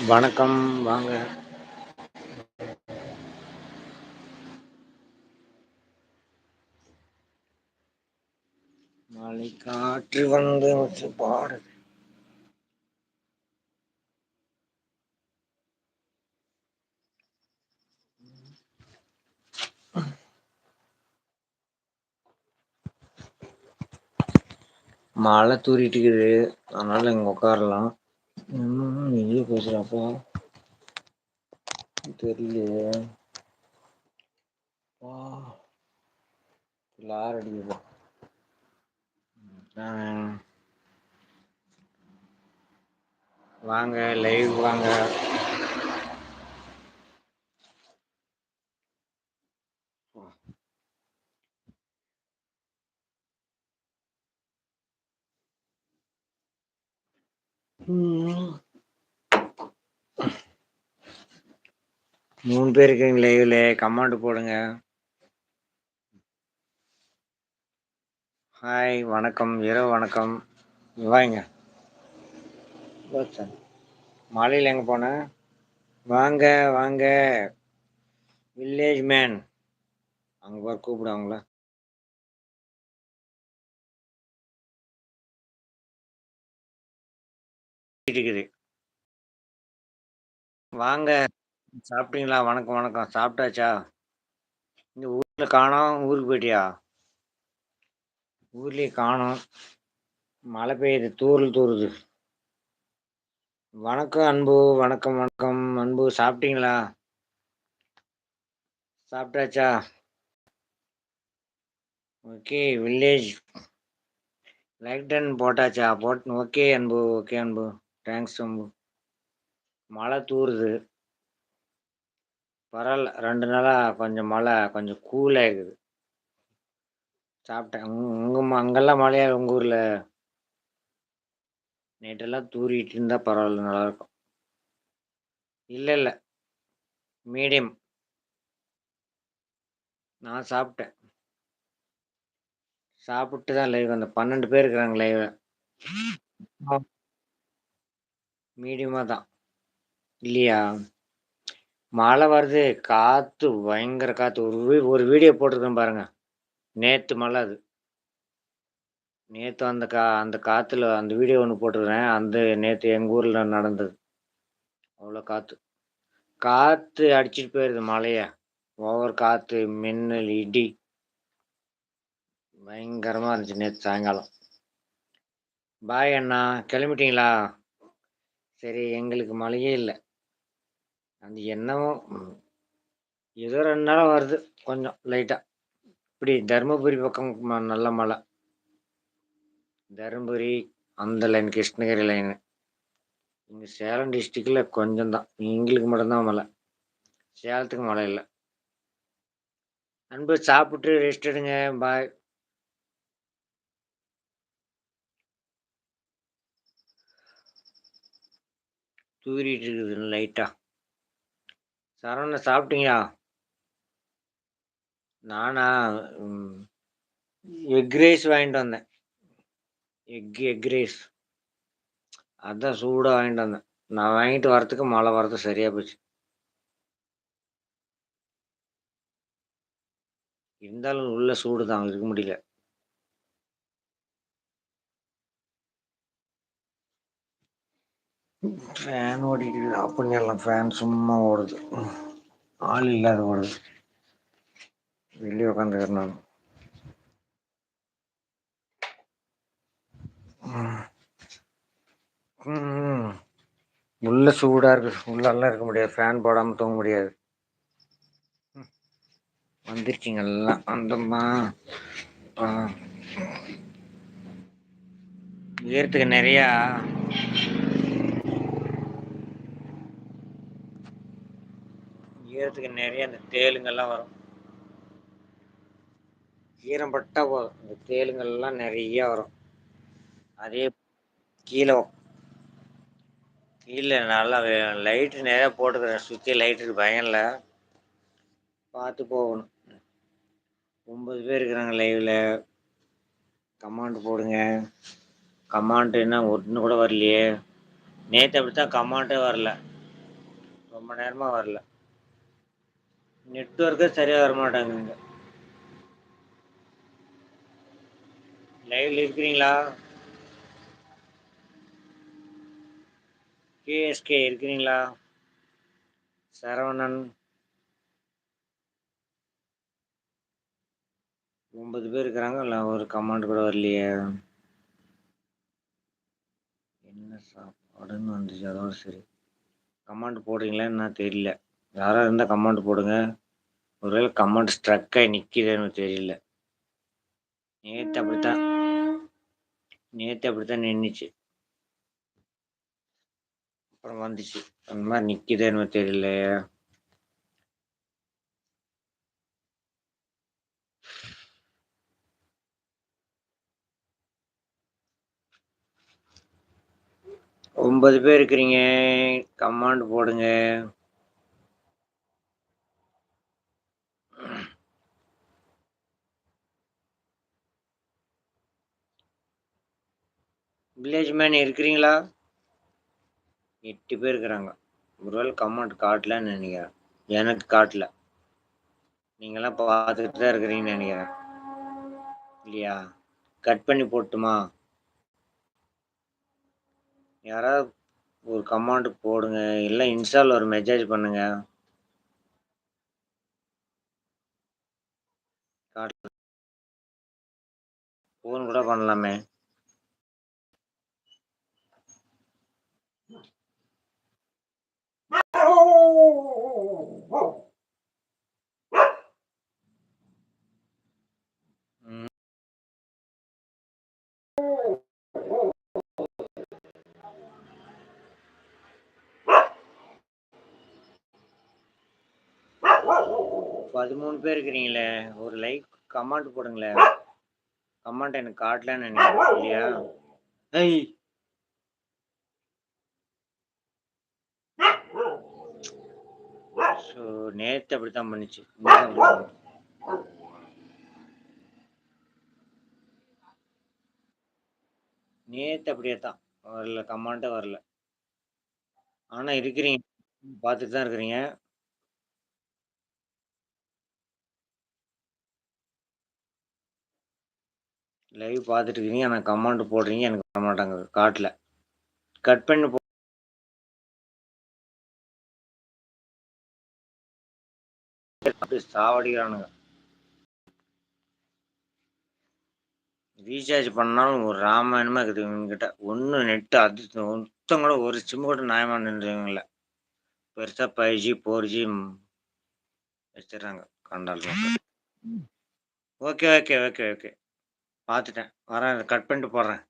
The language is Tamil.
வணக்கம் வாங்க. மழை காற்று வந்து வச்சு பாடுது. மழை தூறிட்டு இருக்குது. அதனால இங்க உட்காரலாம். எங்கேயோ வெளியே பேசுறாப்பா தெரியலையே. வா. லார் அடிக்குது ஆஹ். வாங்க லைவ் வாங்க. ம். மூணு பேர் இருக்கீங்க லைவ்ல கமெண்ட் போடுங்க. ஹாய் வணக்கம். இரவு வணக்கம். வாங்க. மலையில் எங்க போன? வாங்க வாங்க. வில்லேஜ் மேன் அங்க பாரு கூப்பிடுவாங்களா இருக்குது வாங்க. சாப்பிட்டீங்களா? வணக்கம் வணக்கம். சாப்பிட்டாச்சா? இந்த ஊரில் காணோம். ஊருக்கு போயிட்டியா? ஊர்லேயே காணோம். மழை பெய்யுது. தூரல் தூருது வணக்கம் அன்பு. வணக்கம் வணக்கம். அன்பு சாப்பிட்டீங்களா? சாப்பிட்டாச்சா? Okay village. லைக் டன் போட்டாச்சா? போட் ஓகே அன்பு ஓகே அன்பு. தேங்க்ஸ் அன்பு. மழை தூறுது. பரவாயில்ல. ரெண்டு நாளா கொஞ்சம் மழை கொஞ்சம் கூல் ஆயிருக்குது சாப்பிட்டேன். உங்க உங்க- அங்கெல்லாம் மழையா? உங்க ஊர்ல? நேற்றெல்லாம் தூறிட்டு இருந்தா பரவாயில்ல நல்லா இருக்கும் இல்ல இல்ல. மீடியம். நான் சாப்பிட்டேன். சாப்பிட்டு தான் லைவ் வந்தேன். பன்னெண்டு பேர் இருக்கிறாங்க லைவ்ல மீடியமா தான். இல்லையா? மழை வருது காற்று பயங்கர காற்று ஒரு வீ- ஒரு வீடியோ போட்டிருக்கேன் பாருங்க. நேற்று மழை அது. நேற்று அந்த கா அந்த காற்றுல அந்த வீடியோ ஒன்று போட்டிருக்கிறேன். அந்த நேற்று எங்கள் ஊரில் நடந்தது. அவ்வளோ காற்று காற்று அடிச்சிட்டு போயிடுது மழையை. ஓவர் காற்று மின்னல் இடி. பயங்கரமாக இருந்துச்சு நேற்று சாயங்காலம். பாய் அண்ணா கிளம்பிட்டீங்களா? சரி எங்களுக்கு மழையே இல்லை. அந்த எண்ணமும் ஏதோ ரெண்டு நாளாக வருது கொஞ்சம் லைட்டாக இப்படி தருமபுரி பக்கம் ம- நல்ல மழை. தருமபுரி அந்த லைன் கிருஷ்ணகிரி லைனு இங்கே சேலம் டிஸ்ட்ரிக்டில் கொஞ்சம் தான். எங்களுக்கு மட்டும்தான் மழை. சேலத்துக்கு மழை இல்லை. அன்பு சாப்பிட்டு ரெஸ்ட் எடுங்க. பாய் தூரிட்டு இருக்குது லைட்டாக சரவண சாப்பிட்டீங்களா? நானா எக் ரைஸ் வாங்கிட்டு வந்தேன். Egg egg rice. அதான் சூடாக வாங்கிட்டு வந்தேன். நான் வாங்கிட்டு வரத்துக்கு மழை வரது சரியாக போச்சு. இருந்தாலும் உள்ள சூடு தான் இருக்க முடியல. ஃபேன் ஓடிக்குது. அப்படின்னு ஃபேன் சும்மா ஓடுது. ஆள் இல்லாத ஓடுது. வெளியே உட்காந்துக்கிறேன் நான். உள்ள சூடா இருக்கு. உள்ளெல்லாம் இருக்க முடியாது. ஃபேன் போடாம தூங்க முடியாது. ம். வந்துருச்சுங்க எல்லாம். வந்தோம்மா ஆ. நிறையா. ஈரத்துக்கு நிறைய அந்த தேளுங்கெல்லாம் வரும். ஈரம் பட்டா போதும் இந்த தேலுங்கள்லாம் நிறைய வரும். அதே கீழே கீழே நல்லா லைட்டு நிறையா போட்டுக்கிறேன். சுற்றி லைட்டுக்கு பயம் இல்லை. பார்த்து போகணும். ஒம்பது பேர் இருக்கிறாங்க லைவில் கமாண்ட் போடுங்க. கமாண்ட் என்ன ஒன்று கூட வரலையே. நேற்று அப்படி தான் கமாண்டே வரல. ரொம்ப நேரமாக வரல. நெட்வொர்க்கே சரியாக வரமாட்டாங்க லைவ்ல இருக்கிறீங்களா? கேஎஸ்கே இருக்கிறீங்களா? சரவணன். ஒன்பது பேர் இருக்கிறாங்க. இல்லை ஒரு கமாண்ட் கூட வரலையே. என்ன சாப்பாடுன்னு வந்துச்சு. அதோட சரி. கமாண்ட் போடுறீங்களா என்ன தெரியல. யாராவது இருந்தா கமெண்ட் போடுங்க. ஒருவேளை கமெண்ட் ஸ்ட்ரக் ஆகி நிற்கிதுன்னு தெரியல. நேற்று அப்படித்தான். நேத்து அப்படித்தான் நின்னுச்சு. அப்புறம் வந்துச்சு. அந்த மாதிரி நிற்கிதுன்னு தெரியல. ஒன்பது பேர் இருக்கிறீங்க. கமாண்ட் போடுங்க. வில்லேஜ் மேன் இருக்கிறீங்களா? எட்டு பேர் இருக்கிறாங்க. ஒருவேளை கமெண்ட் காட்டலன்னு நினைக்கிறேன். எனக்கு காட்டல. நீங்களாம் பார்த்துட்டு தான் இருக்கிறீங்கன்னு நினைக்கிறேன். இல்லையா? கட் பண்ணி போட்டுமா? யாராவது ஒரு கமெண்ட் போடுங்க. இல்லை இன்ஸ்டால் ஒரு மெசேஜ் பண்ணுங்க. காட்டல. ஃபோன் கூட பண்ணலாமே. பதிமூணு பேர் இருக்கிறீங்களே. ஒரு லைக் கமெண்ட் போடுங்களேன். கமெண்ட் எனக்கு காட்டலன்னு நினைக்கிறேன். இல்லையா? ஐய்! ஸோ நேத்து அப்படித்தான் பண்ணுச்சு. இன்னைக்கும் நேத்து அப்படியே தான். வரல கமெண்ட்டே வரல. ஆனா இருக்கிறீங்க. பார்த்துட்டு தான் இருக்கிறீங்க. லைவ் பார்த்துட்டு இருக்கீங்க. ஆனா கமாண்ட் போடுறீங்க. எனக்கு வர மாட்டாங்க காட்டல. கட் பண்ணி போ அப்படியே சாவடிக்கிறானுங்க. ரீசார்ஜ் பண்ணாலும் ஒரு ராமாயணமா இருக்குது இவனுங்கிட்ட. ஒண்ணும் நெட் அது சுத்தம் கூட ஒரு சிம் கூட நியாயமா நின்றுங்கள. பெருசா 5G, 4G வச்சுடுறாங்க. கண்டால். Okay, okay, okay, okay. பார்த்துட்டேன். வரேன். கட் பண்ணிட்டு போடுறேன்.